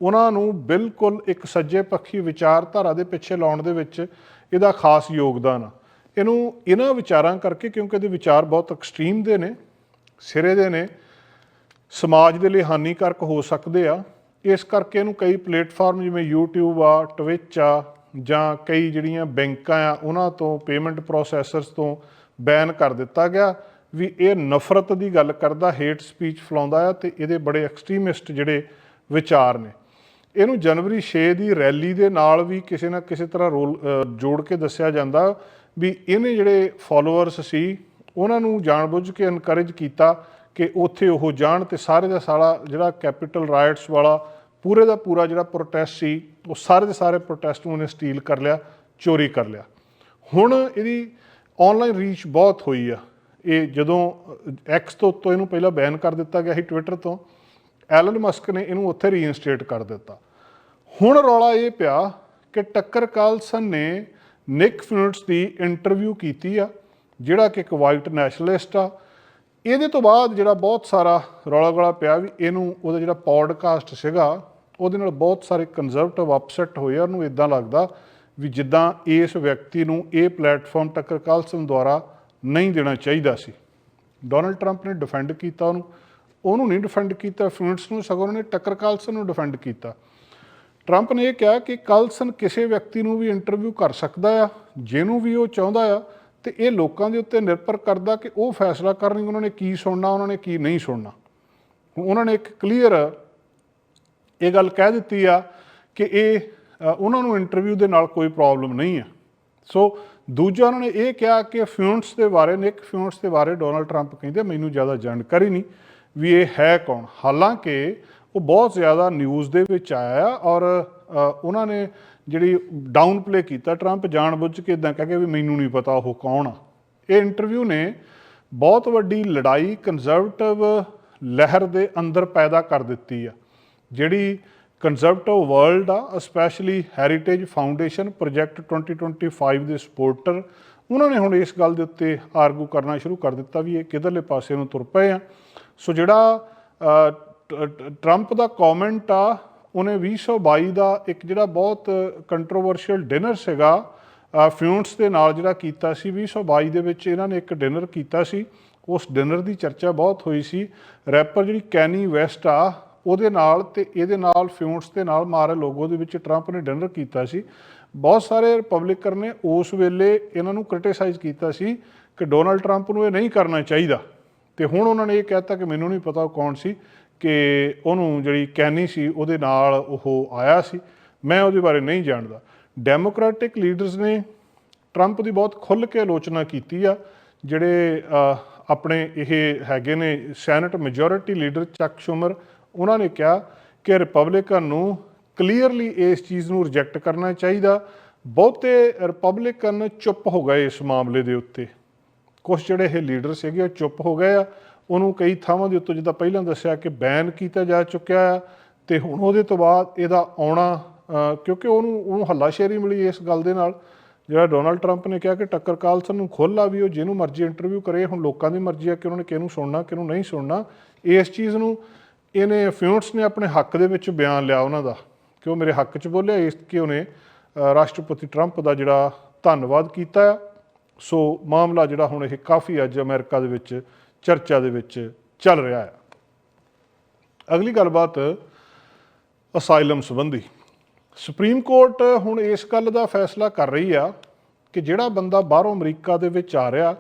ਉਹਨਾਂ ਨੂੰ ਬਿਲਕੁਲ ਇੱਕ ਸੱਜੇ ਪੱਖੀ ਵਿਚਾਰਧਾਰਾ ਦੇ ਪਿੱਛੇ ਲਾਉਣ ਦੇ ਵਿੱਚ ਇਹਦਾ ਖਾਸ ਯੋਗਦਾਨ ਆ। ਇਹਨੂੰ ਇਹਨਾਂ ਵਿਚਾਰਾਂ ਕਰਕੇ, ਕਿਉਂਕਿ ਇਹਦੇ ਵਿਚਾਰ ਬਹੁਤ ਐਕਸਟ੍ਰੀਮ ਦੇ ਨੇ, ਸਿਰੇ ਦੇ ਨੇ, ਸਮਾਜ ਦੇ ਲਈ ਹਾਨੀਕਾਰਕ ਹੋ ਸਕਦੇ ਆ। ਇਸ ਕਰਕੇ ਇਹਨੂੰ ਕਈ ਪਲੇਟਫਾਰਮ ਜਿਵੇਂ YouTube ਆ, Twitch ਆ, ਜਾਂ ਕਈ ਜਿਹੜੀਆਂ ਬੈਂਕਾਂ ਆ, ਉਹਨਾਂ ਤੋਂ ਪੇਮੈਂਟ ਪ੍ਰੋਸੈਸਰਸ ਤੋਂ ਬੈਨ ਕਰ ਦਿੱਤਾ ਗਿਆ। ਵੀ ਇਹ ਨਫ਼ਰਤ ਦੀ ਗੱਲ ਕਰਦਾ ਹੇਟ ਸਪੀਚ ਫਲਾਉਂਦਾ ਆ ਤੇ ਇਹਦੇ ਬੜੇ ਐਕਸਟ੍ਰੀਮਿਸਟ ਜਿਹੜੇ ਵਿਚਾਰ ਨੇ। ਇਹਨੂੰ ਜਨਵਰੀ 6 ਦੀ ਰੈਲੀ ਦੇ ਨਾਲ ਵੀ ਕਿਸੇ ਨਾ ਕਿਸੇ ਤਰ੍ਹਾਂ ਰੋਲ ਜੋੜ ਕੇ ਦੱਸਿਆ ਜਾਂਦਾ ਵੀ ਇਹਨੇ ਜਿਹੜੇ ਫਾਲੋਅਰਸ ਸੀ, ਉਹਨਾਂ ਨੂੰ ਜਾਣਬੁੱਝ ਕੇ ਇਨਕਰੇਜ ਕੀਤਾ ਕਿ ਉੱਥੇ ਉਹ ਜਾਣ ਤੇ ਸਾਰੇ ਦਾ ਸਾਰਾ ਜਿਹੜਾ ਕੈਪੀਟਲ ਰਾਈਟਸ ਵਾਲਾ ਪੂਰੇ ਦਾ ਪੂਰਾ ਜਿਹੜਾ ਪ੍ਰੋਟੈਸਟ ਸੀ, ਉਹ ਸਾਰੇ ਦੇ ਸਾਰੇ ਪ੍ਰੋਟੈਸਟ ਨੂੰ ਉਹਨੇ ਸਟੀਲ ਕਰ ਲਿਆ, ਚੋਰੀ ਕਰ ਲਿਆ। ਹੁਣ ਇਹਦੀ ਆਨਲਾਈਨ ਰੀਚ ਬਹੁਤ ਹੋਈ ਆ। ਇਹ ਜਦੋਂ ਐਕਸ ਤੋਂ ਉੱਤੋਂ ਇਹਨੂੰ ਪਹਿਲਾਂ ਬੈਨ ਕਰ ਦਿੱਤਾ ਗਿਆ ਸੀ ਟਵਿੱਟਰ ਤੋਂ ਐਲਨ ਮਸਕ ਨੇ ਇਹਨੂੰ ਉੱਥੇ ਰੀਇਨਸਟੇਟ ਕਰ ਦਿੱਤਾ। ਹੁਣ ਰੌਲਾ ਇਹ ਪਿਆ ਕਿ ਟੱਕਰ ਕਾਲਸਨ ਨੇ ਨਿਕ ਫਿਨਟਸ ਦੀ ਇੰਟਰਵਿਊ ਕੀਤੀ ਆ, ਜਿਹੜਾ ਕਿ ਇੱਕ ਵਾਈਟ ਨੈਸ਼ਨਲਿਸਟ ਆ। ਇਹਦੇ ਤੋਂ ਬਾਅਦ ਜਿਹੜਾ ਬਹੁਤ ਸਾਰਾ ਰੌਲਾ ਗਲਾ ਪਿਆ ਵੀ ਇਹਨੂੰ ਉਹਦਾ ਜਿਹੜਾ ਪੋਡਕਾਸਟ ਸੀਗਾ, ਉਹਦੇ ਨਾਲ ਬਹੁਤ ਸਾਰੇ ਕੰਜ਼ਰਵੇਟਿਵ ਅਪਸੈਟ ਹੋਏ ਆ, ਉਹਨੂੰ ਇਦਾਂ ਲੱਗਦਾ ਵੀ ਜਿੱਦਾਂ ਇਸ ਵਿਅਕਤੀ ਨੂੰ ਇਹ ਪਲੇਟਫਾਰਮ ਟੱਕਰ ਕਾਲਸਨ ਦੁਆਰਾ ਨਹੀਂ ਦੇਣਾ ਚਾਹੀਦਾ ਸੀ। ਡੋਨਲਡ ਟਰੰਪ ਨੇ ਡਿਫੈਂਡ ਕੀਤਾ ਉਹਨੂੰ। ਉਹਨੂੰ ਨਹੀਂ ਡਿਫੈਂਡ ਕੀਤਾ ਫਿਨਟਸ ਨੂੰ ਸਗੋਂ ਉਹਨੇ ਟੱਕਰ ਕਾਲਸਨ ਨੂੰ ਡਿਫੈਂਡ ਕੀਤਾ। ਟਰੰਪ ਨੇ ਇਹ ਕਿਹਾ ਕਿ ਕਾਲਸਨ ਕਿਸੇ ਵਿਅਕਤੀ ਨੂੰ ਵੀ ਇੰਟਰਵਿਊ ਕਰ ਸਕਦਾ ਆ, ਜਿਹਨੂੰ ਵੀ ਉਹ ਚਾਹੁੰਦਾ ਆ, ਤੇ ਇਹ ਲੋਕਾਂ ਦੇ ਉੱਤੇ ਨਿਰਭਰ ਕਰਦਾ ਕਿ ਉਹ ਫੈਸਲਾ ਕਰਨ ਉਹਨਾਂ ਨੇ ਕੀ ਸੁਣਨਾ, ਉਹਨਾਂ ਨੇ ਕੀ ਨਹੀਂ ਸੁਣਨਾ। ਉਹਨਾਂ ਨੇ ਇੱਕ ਕਲੀਅਰ ਇਹ ਗੱਲ ਕਹਿ ਦਿੱਤੀ ਆ ਕਿ ਇਹ ਉਹਨਾਂ ਨੂੰ ਇੰਟਰਵਿਊ ਦੇ ਨਾਲ ਕੋਈ ਪ੍ਰੋਬਲਮ ਨਹੀਂ ਆ। ਸੋ ਦੂਜਾ ਉਹਨਾਂ ਨੇ ਇਹ ਕਿਹਾ ਕਿ ਫਿਊਂਟਸ ਦੇ ਬਾਰੇ, ਨਿਕ ਫਿਊਂਟਸ ਦੇ ਬਾਰੇ ਡੋਨਲਡ ਟਰੰਪ ਕਹਿੰਦੇ, ਮੈਨੂੰ ਜ਼ਿਆਦਾ ਜਾਣਕਾਰੀ ਨਹੀਂ ਵੀ ਇਹ ਹੈ ਕੌਣ। ਹਾਲਾਂਕਿ ਉਹ ਬਹੁਤ ਜ਼ਿਆਦਾ ਨਿਊਜ਼ ਦੇ ਵਿੱਚ ਆਇਆ ਔਰ ਉਹਨਾਂ ਨੇ ਜਿਹੜੀ ਡਾਊਨ ਪਲੇ ਕੀਤਾ ਟਰੰਪ, ਜਾਣਬੁੱਝ ਕੇ ਇਦਾਂ ਕਹਿ ਕੇ ਵੀ ਮੈਨੂੰ ਨਹੀਂ ਪਤਾ ਉਹ ਕੌਣ ਆ। ਇਹ ਇੰਟਰਵਿਊ ਨੇ ਬਹੁਤ ਵੱਡੀ ਲੜਾਈ ਕੰਜ਼ਰਵੇਟਿਵ ਲਹਿਰ ਦੇ ਅੰਦਰ ਪੈਦਾ ਕਰ ਦਿੱਤੀ ਆ, ਜਿਹੜੀ ਕੰਜ਼ਰਵੇਟਿਵ ਵਰਲਡ ਆ ਸਪੈਸ਼ਲੀ ਹੈਰੀਟੇਜ ਫਾਊਂਡੇਸ਼ਨ ਪ੍ਰੋਜੈਕਟ 2025 ਦੇ ਸਪੋਰਟਰ ਉਹਨਾਂ ਨੇ ਹੁਣ ਇਸ ਗੱਲ ਦੇ ਉੱਤੇ ਆਰਗੂ ਕਰਨਾ ਸ਼ੁਰੂ ਕਰ ਦਿੱਤਾ ਵੀ ਇਹ ਕਿਧਰਲੇ ਪਾਸੇ ਨੂੰ ਤੁਰ ਪਏ ਆ। ਸੋ ਜਿਹੜਾ ਟਰੰਪ ਦਾ ਕਮੈਂਟ ਆ, ਉਹਨੇ 2022 ਦਾ ਇੱਕ ਜਿਹੜਾ ਬਹੁਤ ਕੰਟਰੋਵਰਸ਼ੀਅਲ ਡਿਨਰ ਸੀਗਾ ਫਿਊਂਟਸ ਦੇ ਨਾਲ ਜਿਹੜਾ ਕੀਤਾ ਸੀ 2022 ਦੇ ਵਿੱਚ ਇਹਨਾਂ ਨੇ ਇੱਕ ਡਿਨਰ ਕੀਤਾ ਸੀ। ਉਸ ਡਿਨਰ ਦੀ ਚਰਚਾ ਬਹੁਤ ਹੋਈ ਸੀ। ਰੈਪਰ ਜਿਹੜੀ ਕੈਨੀ ਵੈਸਟ ਆ ਉਹਦੇ ਨਾਲ ਤੇ ਇਹਦੇ ਨਾਲ ਫਿਊਂਟਸ ਦੇ ਨਾਲ ਮਾਰੇ ਲੋਗੋ ਦੇ ਵਿੱਚ ਟਰੰਪ ਨੇ ਡਿਨਰ ਕੀਤਾ ਸੀ। ਬਹੁਤ ਸਾਰੇ ਰਿਪਬਲਿਕਰ ਨੇ ਉਸ ਵੇਲੇ ਇਹਨਾਂ ਨੂੰ ਕ੍ਰਿਟਿਸਾਈਜ਼ ਕੀਤਾ ਸੀ ਕਿ ਡੋਨਲਡ ਟਰੰਪ ਨੂੰ ਇਹ ਨਹੀਂ ਕਰਨਾ ਚਾਹੀਦਾ। ਤੇ ਹੁਣ ਉਹਨਾਂ ਨੇ ਇਹ ਕਹਿਤਾ ਕਿ ਮੈਨੂੰ ਨਹੀਂ ਪਤਾ ਉਹ ਕੌਣ ਸੀ ਕਿ ਉਹਨੂੰ ਜਿਹੜੀ ਕੈਨੀ ਸੀ ਉਹਦੇ ਨਾਲ ਉਹ ਆਇਆ ਸੀ। ਮੈਂ ਉਹਦੇ ਬਾਰੇ ਨਹੀਂ ਜਾਣਦਾ। ਡੈਮੋਕ੍ਰੈਟਿਕ ਲੀਡਰਸ ਨੇ ਟਰੰਪ ਦੀ ਬਹੁਤ ਖੁੱਲ੍ਹ ਕੇ ਆਲੋਚਨਾ ਕੀਤੀ ਆ, ਜਿਹੜੇ ਆਪਣੇ ਇਹ ਹੈਗੇ ਨੇ ਸੈਨੇਟ ਮੈਜੋਰਿਟੀ ਲੀਡਰ ਚੱਕ ਸ਼ੂਮਰ ਉਹਨਾਂ ਨੇ ਕਿਹਾ ਕਿ ਰਿਪਬਲਿਕਨ ਨੂੰ ਕਲੀਅਰਲੀ ਇਸ ਚੀਜ਼ ਨੂੰ ਰਿਜੈਕਟ ਕਰਨਾ ਚਾਹੀਦਾ। ਬਹੁਤੇ ਰਿਪਬਲਿਕਨ ਚੁੱਪ ਹੋ ਗਏ ਇਸ ਮਾਮਲੇ ਦੇ ਉੱਤੇ। ਕੁਝ ਜਿਹੜੇ ਇਹ ਲੀਡਰ ਸੀਗੇ ਉਹ ਚੁੱਪ ਹੋ ਗਏ ਆ। ਉਹਨੂੰ ਕਈ ਥਾਵਾਂ ਦੇ ਉੱਤੇ ਜਿੱਦਾਂ ਪਹਿਲਾਂ ਦੱਸਿਆ ਕਿ ਬੈਨ ਕੀਤਾ ਜਾ ਚੁੱਕਿਆ ਆ ਤੇ ਹੁਣ ਉਹਦੇ ਤੋਂ ਬਾਅਦ ਇਹਦਾ ਆਉਣਾ ਕਿਉਂਕਿ ਉਹਨੂੰ ਉਹਨੂੰ ਹੱਲਾਸ਼ੇਰੀ ਮਿਲੀ ਇਸ ਗੱਲ ਦੇ ਨਾਲ। ਜਿਹੜਾ ਡੋਨਲਡ ਟਰੰਪ ਨੇ ਕਿਹਾ ਕਿ ਟੱਕਰ ਕਾਲਸਨ ਨੂੰ ਖੋਲ੍ਹਾ ਵੀ ਉਹ ਜਿਹਨੂੰ ਮਰਜ਼ੀ ਇੰਟਰਵਿਊ ਕਰੇ, ਹੁਣ ਲੋਕਾਂ ਦੀ ਮਰਜ਼ੀ ਆ ਕਿ ਉਹਨਾਂ ਨੇ ਕਿਹਨੂੰ ਸੁਣਨਾ, ਕਿਹਨੂੰ ਨਹੀਂ ਸੁਣਨਾ। ਇਸ ਚੀਜ਼ ਨੂੰ ਇਹਨੇ ਫਿਊਂਟਸ ਨੇ ਆਪਣੇ ਹੱਕ ਦੇ ਵਿੱਚ ਬਿਆਨ ਲਿਆ ਉਹਨਾਂ ਦਾ ਕਿ ਉਹ ਮੇਰੇ ਹੱਕ 'ਚ ਬੋਲਿਆ ਇਸ ਕਿ ਉਹਨੇ ਰਾਸ਼ਟਰਪਤੀ ਟਰੰਪ ਦਾ ਜਿਹੜਾ ਧੰਨਵਾਦ ਕੀਤਾ ਆ। ਸੋ ਮਾਮਲਾ ਜਿਹੜਾ ਹੁਣ ਇਹ ਕਾਫੀ ਅੱਜ ਅਮਰੀਕਾ ਦੇ ਵਿੱਚ ਚਰਚਾ ਦੇ ਵਿੱਚ ਚੱਲ ਰਿਹਾ ਹੈ ਅਗਲੀ ਗੱਲਬਾਤ, ਅਸਾਈਲਮ ਸੰਬੰਧੀ। ਸੁਪਰੀਮ ਕੋਰਟ ਹੁਣ ਇਸ ਗੱਲ ਦਾ ਫੈਸਲਾ ਕਰ ਰਹੀ ਆ ਕਿ ਜਿਹੜਾ ਬੰਦਾ ਬਾਹਰੋਂ ਅਮਰੀਕਾ ਦੇ ਵਿੱਚ ਆ ਰਿਹਾ,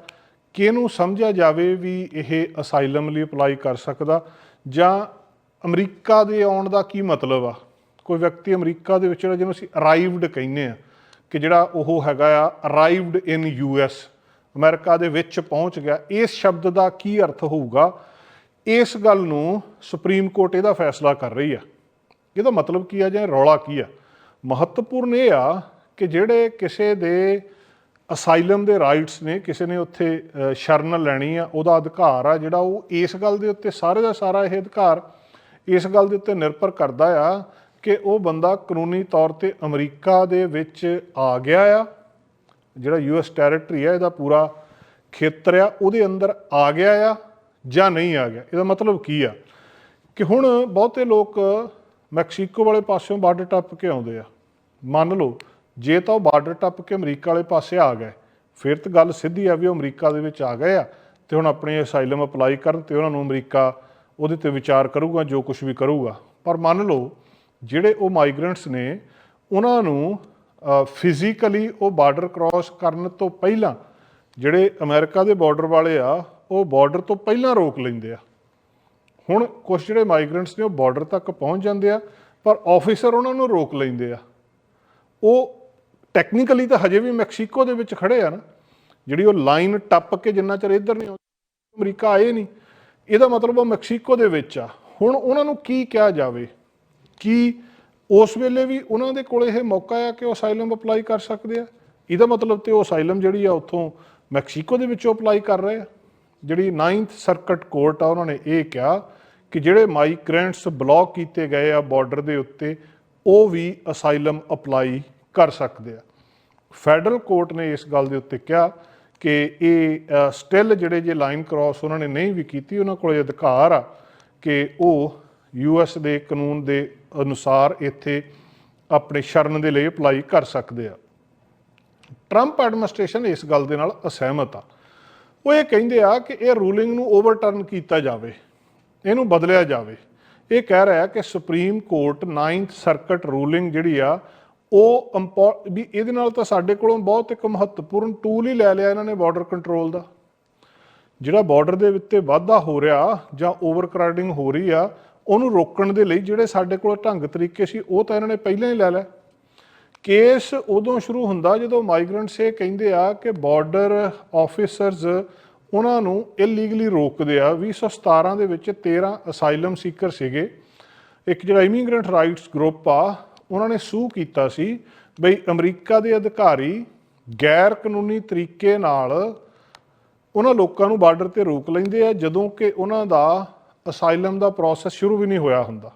ਕਿਹਨੂੰ ਸਮਝਿਆ ਜਾਵੇ ਵੀ ਇਹ ਅਸਾਈਲਮ ਲਈ ਅਪਲਾਈ ਕਰ ਸਕਦਾ ਜਾਂ ਅਮਰੀਕਾ ਦੇ ਆਉਣ ਦਾ ਕੀ ਮਤਲਬ ਆ? ਕੋਈ ਵਿਅਕਤੀ ਅਮਰੀਕਾ ਦੇ ਵਿੱਚ ਜਿਹੜਾ ਜਿਹਨੂੰ ਅਸੀਂ ਅਰਾਈਵਡ ਕਹਿੰਦੇ ਆ, ਕਿ ਜਿਹੜਾ ਉਹ ਹੈਗਾ ਆ arrived in U US America ਦੇ ਵਿੱਚ ਪਹੁੰਚ ਗਿਆ। ਇਸ ਸ਼ਬਦ ਦਾ ਕੀ ਅਰਥ ਹੋਊਗਾ? ਇਸ ਗੱਲ ਨੂੰ ਸੁਪਰੀਮ ਕੋਰਟ ਇਹਦਾ ਫੈਸਲਾ ਕਰ ਰਹੀ ਆ। ਇਹਦਾ ਮਤਲਬ ਕੀ ਆ ਜਾਂ ਰੌਲਾ ਕੀ ਆ? ਮਹੱਤਵਪੂਰਨ ਇਹ ਆ ਕਿ ਜਿਹੜੇ ਕਿਸੇ ਦੇ ਅਸਾਈਲਮ ਦੇ ਰਾਈਟਸ ਨੇ, ਕਿਸੇ ਨੇ ਉੱਥੇ ਸ਼ਰਨ ਲੈਣੀ ਆ, ਉਹਦਾ ਅਧਿਕਾਰ ਆ ਜਿਹੜਾ ਉਹ ਇਸ ਗੱਲ ਦੇ ਉੱਤੇ ਸਾਰੇ ਦਾ ਸਾਰਾ ਇਹ ਅਧਿਕਾਰ ਇਸ ਗੱਲ ਦੇ ਉੱਤੇ ਨਿਰਭਰ ਕਰਦਾ ਆ ਕਿ ਉਹ ਬੰਦਾ ਕਾਨੂੰਨੀ ਤੌਰ ਤੇ ਅਮਰੀਕਾ ਦੇ ਵਿੱਚ ਆ ਗਿਆ ਆ, ਜਿਹੜਾ ਯੂਐਸ ਟੈਰੀਟਰੀ ਆ, ਇਹਦਾ ਪੂਰਾ ਖੇਤਰ ਆ, ਉਹਦੇ ਅੰਦਰ ਆ ਗਿਆ ਆ ਜਾਂ ਨਹੀਂ ਆ ਗਿਆ? ਇਹਦਾ ਮਤਲਬ ਕੀ ਆ? ਕਿ ਹੁਣ ਬਹੁਤੇ ਲੋਕ ਮੈਕਸੀਕੋ ਵਾਲੇ ਪਾਸਿਓਂ ਬਾਰਡਰ ਟੱਪ ਕੇ ਆਉਂਦੇ ਆ। ਮੰਨ ਲਓ, ਜੇ ਤਾਂ ਉਹ ਬਾਰਡਰ ਟੱਪ ਕੇ ਅਮਰੀਕਾ ਵਾਲੇ ਪਾਸੇ ਆ ਗਏ, ਫਿਰ ਤਾਂ ਗੱਲ ਸਿੱਧੀ ਆ ਵੀ ਉਹ ਅਮਰੀਕਾ ਦੇ ਵਿੱਚ ਆ ਗਏ ਆ ਤੇ ਹੁਣ ਆਪਣੀ ਅਸਾਈਲਮ ਅਪਲਾਈ ਕਰਨ ਤੇ ਉਹਨਾਂ ਨੂੰ ਅਮਰੀਕਾ ਉਹਦੇ ਤੇ ਵਿਚਾਰ ਕਰੂਗਾ, ਜੋ ਕੁਝ ਵੀ ਕਰੂਗਾ। ਪਰ ਮੰਨ ਲਓ, ਜਿਹੜੇ ਉਹ ਮਾਈਗ੍ਰੈਂਟਸ ਨੇ, ਉਹਨਾਂ ਨੂੰ ਫਿਜ਼ੀਕਲੀ ਉਹ ਬਾਰਡਰ ਕ੍ਰਾਸ ਕਰਨ ਤੋਂ ਪਹਿਲਾਂ ਜਿਹੜੇ ਅਮਰੀਕਾ ਦੇ ਬਾਰਡਰ ਵਾਲੇ ਆ, ਉਹ ਬਾਰਡਰ ਤੋਂ ਪਹਿਲਾਂ ਰੋਕ ਲੈਂਦੇ ਆ। ਹੁਣ ਕੁਝ ਜਿਹੜੇ ਮਾਈਗ੍ਰੈਂਟਸ ਨੇ, ਉਹ ਬਾਰਡਰ ਤੱਕ ਪਹੁੰਚ ਜਾਂਦੇ ਆ, ਪਰ ਆਫੀਸਰ ਉਹਨਾਂ ਨੂੰ ਰੋਕ ਲੈਂਦੇ ਆ। ਉਹ ਟੈਕਨੀਕਲੀ ਤਾਂ ਹਜੇ ਵੀ ਮੈਕਸੀਕੋ ਦੇ ਵਿੱਚ ਖੜੇ ਆ ਨਾ, ਜਿਹੜੀ ਉਹ ਲਾਈਨ ਟੱਪ ਕੇ ਜਿੰਨਾ ਚਿਰ ਇੱਧਰ ਨਹੀਂ ਆਉਂਦੇ, ਅਮਰੀਕਾ ਆਏ ਨਹੀਂ। ਇਹਦਾ ਮਤਲਬ ਉਹ ਮੈਕਸੀਕੋ ਦੇ ਵਿੱਚ ਆ। ਹੁਣ ਉਹਨਾਂ ਨੂੰ ਕੀ ਕਿਹਾ ਜਾਵੇ ਕੀ ਉਸ ਵੇਲੇ ਵੀ ਉਹਨਾਂ ਦੇ ਕੋਲ ਇਹ ਮੌਕਾ ਆ ਕਿ ਉਹ ਅਸਾਈਲਮ ਅਪਲਾਈ ਕਰ ਸਕਦੇ ਆ। ਇਹਦਾ ਮਤਲਬ ਤੇ ਉਹ ਅਸਾਈਲਮ ਜਿਹੜੀ ਆ ਉੱਥੋਂ ਮੈਕਸੀਕੋ ਦੇ ਵਿੱਚੋਂ ਅਪਲਾਈ ਕਰ ਰਹੇ ਆ। ਜਿਹੜੀ 9th ਸਰਕਟ ਕੋਰਟ ਆ, ਉਹਨਾਂ ਨੇ ਇਹ ਕਿਹਾ ਕਿ ਜਿਹੜੇ ਮਾਈਗ੍ਰੈਂਟਸ ਬਲੌਕ ਕੀਤੇ ਗਏ ਆ ਬਾਰਡਰ ਦੇ ਉੱਤੇ, ਉਹ ਵੀ ਅਸਾਈਲਮ ਅਪਲਾਈ ਕਰ ਸਕਦੇ ਆ। ਫੈਡਰਲ ਕੋਰਟ ਨੇ ਇਸ ਗੱਲ ਦੇ ਉੱਤੇ ਕਿਹਾ ਕਿ ਇਹ ਸਟਿਲ ਜਿਹੜੇ ਜੇ ਲਾਈਨ ਕ੍ਰਾਸ ਉਹਨਾਂ ਨੇ ਨਹੀਂ ਵੀ ਕੀਤੀ, ਉਹਨਾਂ ਕੋਲ ਅਧਿਕਾਰ ਆ ਕਿ ਉਹ ਯੂਐਸ ਦੇ ਕਾਨੂੰਨ ਦੇ ਅਨੁਸਾਰ ਇੱਥੇ ਆਪਣੇ ਸ਼ਰਨ ਦੇ ਲਈ ਅਪਲਾਈ ਕਰ ਸਕਦੇ ਆ। ਟਰੰਪ ਐਡਮਿਨਿਸਟ੍ਰੇਸ਼ਨ ਇਸ ਗੱਲ ਦੇ ਨਾਲ ਅਸਹਿਮਤ ਆ। ਉਹ ਇਹ ਕਹਿੰਦੇ ਆ ਕਿ ਇਹ ਰੂਲਿੰਗ ਨੂੰ ਓਵਰਟਰਨ ਕੀਤਾ ਜਾਵੇ, ਇਹਨੂੰ ਬਦਲਿਆ ਜਾਵੇ। ਇਹ ਕਹਿ ਰਿਹਾ ਕਿ supreme court 9th circuit ruling ਜਿਹੜੀ ਆ ਉਹ ਇੰਪੋ- ਵੀ ਇਹਦੇ ਨਾਲ ਤਾਂ ਸਾਡੇ ਕੋਲੋਂ ਬਹੁਤ ਇੱਕ ਮਹੱਤਵਪੂਰਨ ਟੂਲ ਹੀ ਲੈ ਲਿਆ ਇਹਨਾਂ ਨੇ ਬਾਰਡਰ ਕੰਟਰੋਲ ਦਾ। ਜਿਹੜਾ ਬਾਰਡਰ ਦੇ ਉੱਤੇ ਵਾਧਾ ਹੋ ਰਿਹਾ ਜਾਂ ਓਵਰਕਰਾਊਡਿੰਗ ਹੋ ਰਹੀ ਆ, ਉਹਨੂੰ ਰੋਕਣ ਦੇ ਲਈ ਜਿਹੜੇ ਸਾਡੇ ਕੋਲ ਢੰਗ ਤਰੀਕੇ ਸੀ, ਉਹ ਤਾਂ ਇਹਨਾਂ ਨੇ ਪਹਿਲਾਂ ਹੀ ਲੈ ਲਿਆ ਕੇਸ ਉਦੋਂ ਸ਼ੁਰੂ ਹੁੰਦਾ ਜਦੋਂ ਮਾਈਗ੍ਰੈਂਟਸ ਇਹ ਕਹਿੰਦੇ ਆ ਕਿ ਬਾਰਡਰ ਆਫੀਸਰਸ ਉਹਨਾਂ ਨੂੰ ਇਲੀਗਲੀ ਰੋਕਦੇ ਆ। 2017 ਦੇ ਵਿੱਚ 13 ਅਸਾਈਲਮ ਸੀਕਰ ਸੀਗੇ। ਇੱਕ ਜਿਹੜਾ ਇਮੀਗ੍ਰੈਂਟ ਰਾਈਟਸ ਗਰੁੱਪ ਆ ਉਹਨਾਂ ਨੇ ਸੂ ਕੀਤਾ ਸੀ ਬਈ ਅਮਰੀਕਾ ਦੇ ਅਧਿਕਾਰੀ ਗੈਰ ਕਾਨੂੰਨੀ ਤਰੀਕੇ ਨਾਲ ਉਹਨਾਂ ਲੋਕਾਂ ਨੂੰ ਬਾਰਡਰ ਤੇ ਰੋਕ ਲੈਂਦੇ ਆ ਜਦੋਂ ਕਿ ਉਹਨਾਂ ਦਾ ਅਸਾਈਲਮ ਦਾ ਪ੍ਰੋਸੈਸ ਸ਼ੁਰੂ ਵੀ ਨਹੀਂ ਹੋਇਆ ਹੁੰਦਾ।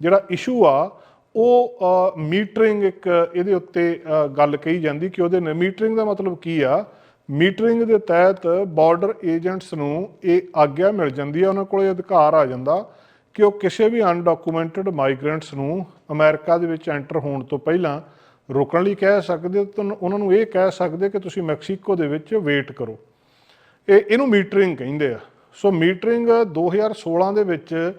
ਜਿਹੜਾ ਇਸ਼ੂ ਆ ਉਹ ਮੀਟਰਿੰਗ ਇੱਕ ਇਹਦੇ ਉੱਤੇ ਅ, ਗੱਲ ਕਹੀ ਜਾਂਦੀ ਕਿ ਉਹਦੇ ਮੀਟਰਿੰਗ ਦਾ ਮਤਲਬ ਕੀ ਆ? ਮੀਟਰਿੰਗ ਦੇ ਤਹਿਤ ਬਾਰਡਰ ਏਜੰਟਸ ਨੂੰ ਇਹ ਆਗਿਆ ਮਿਲ ਜਾਂਦੀ ਹੈ ਉਹਨਾਂ ਕੋਲ ਇਹ ਅਧਿਕਾਰ ਆ ਜਾਂਦਾ। ਕਿ ਉਹ ਕਿਸੇ ਵੀ ਅਨਡਾਕੂਮੈਂਟਡ ਮਾਈਗ੍ਰੈਂਟਸ ਨੂੰ ਅਮਰੀਕਾ ਦੇ ਵਿੱਚ ਐਂਟਰ ਹੋਣ ਤੋਂ ਪਹਿਲਾਂ ਰੋਕਣ ਲਈ ਕਹਿ ਸਕਦੇ ਤੇ ਉਹਨਾਂ ਨੂੰ ਇਹ ਕਹਿ ਸਕਦੇ ਕਿ ਤੁਸੀਂ ਮੈਕਸੀਕੋ ਦੇ ਵਿੱਚ ਵੇਟ ਕਰੋ। ਇਹ ਇਹਨੂੰ ਮੀਟਰਿੰਗ ਕਹਿੰਦੇ ਆ। ਸੋ ਮੀਟਰਿੰਗ 2016 ਦੇ ਵਿੱਚ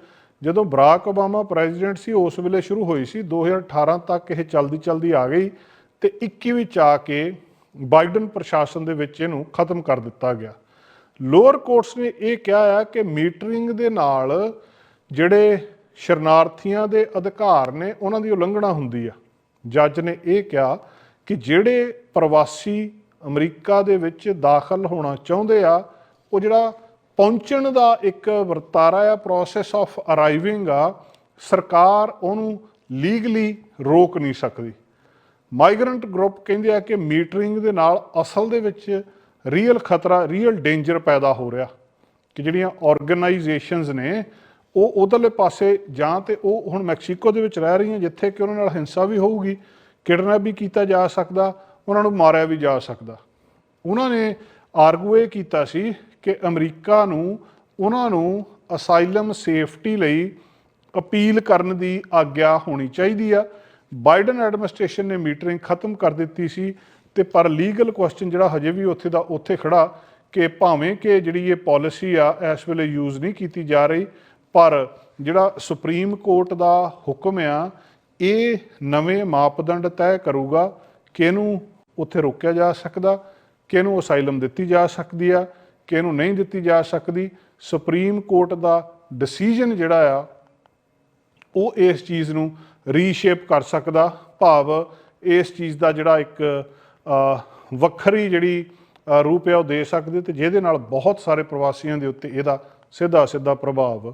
ਜਦੋਂ ਬਰਾਕ ਓਬਾਮਾ ਪ੍ਰੈਜ਼ੀਡੈਂਟ ਸੀ, ਉਸ ਵੇਲੇ ਸ਼ੁਰੂ ਹੋਈ ਸੀ 2018 ਤੱਕ ਇਹ ਚਲਦੀ ਚਲਦੀ ਆ ਗਈ ਤੇ 21 ਵਿੱਚ ਆ ਕੇ ਬਾਈਡਨ ਪ੍ਰਸ਼ਾਸਨ ਦੇ ਵਿੱਚ ਇਹਨੂੰ ਖਤਮ ਕਰ ਦਿੱਤਾ ਗਿਆ। ਲੋਅਰ ਕੋਰਟਸ ਨੇ ਇਹ ਕਿਹਾ ਆ ਕਿ ਮੀਟਰਿੰਗ ਦੇ ਨਾਲ ਜਿਹੜੇ ਸ਼ਰਨਾਰਥੀਆਂ ਦੇ ਅਧਿਕਾਰ ਨੇ, ਉਹਨਾਂ ਦੀ ਉਲੰਘਣਾ ਹੁੰਦੀ ਆ। ਜੱਜ ਨੇ ਇਹ ਕਿਹਾ ਕਿ ਜਿਹੜੇ ਪ੍ਰਵਾਸੀ ਅਮਰੀਕਾ ਦੇ ਵਿੱਚ ਦਾਖਲ ਹੋਣਾ ਚਾਹੁੰਦੇ ਆ, ਉਹ ਜਿਹੜਾ ਪਹੁੰਚਣ ਦਾ ਇੱਕ ਵਰਤਾਰਾ ਆ ਪ੍ਰੋਸੈਸ ਆਫ ਅਰਾਈਵਿੰਗ ਆ, ਸਰਕਾਰ ਉਹਨੂੰ ਲੀਗਲੀ ਰੋਕ ਨਹੀਂ ਸਕਦੀ। ਮਾਈਗਰੈਂਟ ਗਰੁੱਪ ਕਹਿੰਦੇ ਆ ਕਿ ਮੀਟਰਿੰਗ ਦੇ ਨਾਲ ਅਸਲ ਦੇ ਵਿੱਚ ਰੀਅਲ ਖਤਰਾ ਰੀਅਲ ਡੇਂਜਰ ਪੈਦਾ ਹੋ ਰਿਹਾ। ਕਿ ਜਿਹੜੀਆਂ ਆਰਗੇਨਾਈਜੇਸ਼ਨਸ ਨੇ ਉਹ ਉਧਰਲੇ ਪਾਸੇ ਜਾਂ ਤੇ ਉਹ ਹੁਣ ਮੈਕਸੀਕੋ ਦੇ ਵਿੱਚ ਰਹਿ ਰਹੀਆਂ, ਜਿੱਥੇ ਕਿ ਉਹਨਾਂ ਨਾਲ ਹਿੰਸਾ ਵੀ ਹੋਊਗੀ, ਕਿਡਨੈਪ ਵੀ ਕੀਤਾ ਜਾ ਸਕਦਾ, ਉਹਨਾਂ ਨੂੰ ਮਾਰਿਆ ਵੀ ਜਾ ਸਕਦਾ। ਉਹਨਾਂ ਨੇ ਆਰਗੂ ਇਹ ਕੀਤਾ ਸੀ ਕਿ ਅਮਰੀਕਾ ਨੂੰ, ਉਹਨਾਂ ਨੂੰ ਅਸਾਈਲਮ ਸੇਫਟੀ ਲਈ ਅਪੀਲ ਕਰਨ ਦੀ ਆਗਿਆ ਹੋਣੀ ਚਾਹੀਦੀ ਆ। ਬਾਈਡਨ ਐਡਮਿਨਿਸਟ੍ਰੇਸ਼ਨ ਨੇ ਮੀਟਰਿੰਗ ਖਤਮ ਕਰ ਦਿੱਤੀ ਸੀ ਤੇ ਪਰ ਲੀਗਲ ਕੁਐਸਚਨ ਜਿਹੜਾ ਹਜੇ ਵੀ ਉੱਥੇ ਦਾ, ਉੱਥੇ ਖੜਾ ਕਿ ਭਾਵੇਂ ਕਿ ਜਿਹੜੀ ਇਹ ਪਾਲਿਸੀ ਆ, ਇਸ ਵੇਲੇ ਯੂਜ਼ ਨਹੀਂ ਕੀਤੀ ਜਾ ਰਹੀ ਪਰ ਜਿਹੜਾ ਸੁਪਰੀਮ ਕੋਰਟ ਦਾ ਹੁਕਮ ਆ, ਇਹ ਨਵੇਂ ਮਾਪਦੰਡ ਤੈਅ ਕਰੂਗਾ ਕਿ ਇਹਨੂੰ ਉੱਥੇ ਰੋਕਿਆ ਜਾ ਸਕਦਾ ਕਿ ਇਹਨੂੰ ਅਸਾਈਲਮ ਦਿੱਤੀ ਜਾ ਸਕਦੀ ਆ ਕਿ ਇਹਨੂੰ ਨਹੀਂ ਦਿੱਤੀ ਜਾ ਸਕਦੀ। ਸੁਪਰੀਮ ਕੋਰਟ ਦਾ ਡਿਸੀਜਨ ਜਿਹੜਾ ਆ, ਉਹ ਇਸ ਚੀਜ਼ ਨੂੰ ਰੀਸ਼ੇਪ ਕਰ ਸਕਦਾ। ਭਾਵ ਇਸ ਚੀਜ਼ ਦਾ ਜਿਹੜਾ ਇੱਕ ਵੱਖਰੀ ਜਿਹੜੀ ਰੂਪ ਹੈ ਉਹ ਦੇ ਸਕਦੇ ਤੇ ਜਿਹਦੇ ਨਾਲ ਬਹੁਤ ਸਾਰੇ ਪ੍ਰਵਾਸੀਆਂ ਦੇ ਉੱਤੇ ਇਹਦਾ ਸਿੱਧਾ ਸਿੱਧਾ ਪ੍ਰਭਾਵ